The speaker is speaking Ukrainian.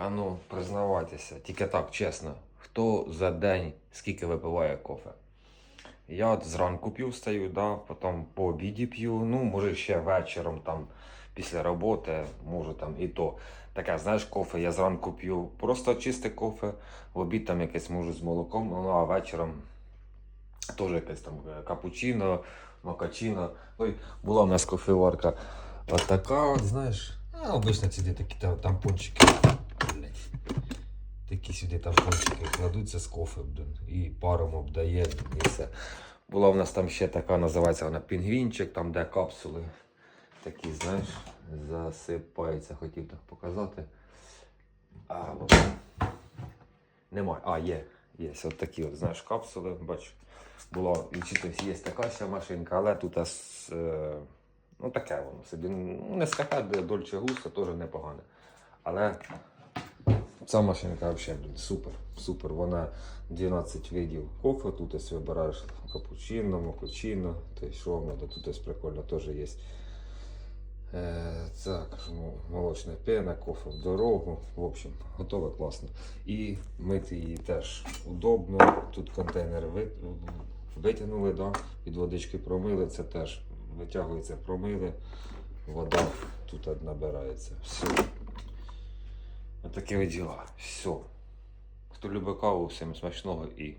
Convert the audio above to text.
а ну признавайтеся, тільки так, чесно, хто за день скільки випиває кофе? Я от зранку п'ю, встаю, да, потім по обіді п'ю, ну, може ще вечором там після роботи, можу там і то. Таке, знаєш, кофе я зранку п'ю просто чисте кофе, в обід там якесь можу з молоком, ну а вечором теж якесь там е, капучино, макачино. Ой, була в нас кофеварка. От така, от, знаєш, а, обично сюди такі там, тампончики. Сюди тампончики кладуться з кофе і паром обдає і все. Була в нас там ще така, називається вона пінгвінчик, там де капсули такі, знаєш, засипаються, хотів так показати. А. Немає. А, є. Є. От такі, от, знаєш, капсули, бачу. Було, відчитись, є така ще машинка, але тут е, ну таке воно собі. Ну, не скака, де Дольче Густо, теж непогане. Але ця машинка взагалі супер. Супер. Вона 12 видів кофе. Тут ось вибираєш капучино, мокочино, то що вам. Тут ось прикольно теж є. Е, так, ну, молочна пена, кофе в дорогу. В общем, готове класно. І мити її теж удобно. Тут контейнер витягнули, да? під водички промили, це теж витягується, промили, вода тут набирається. Все. Отакі от діла. Все. Хто любить каву, всім смачного і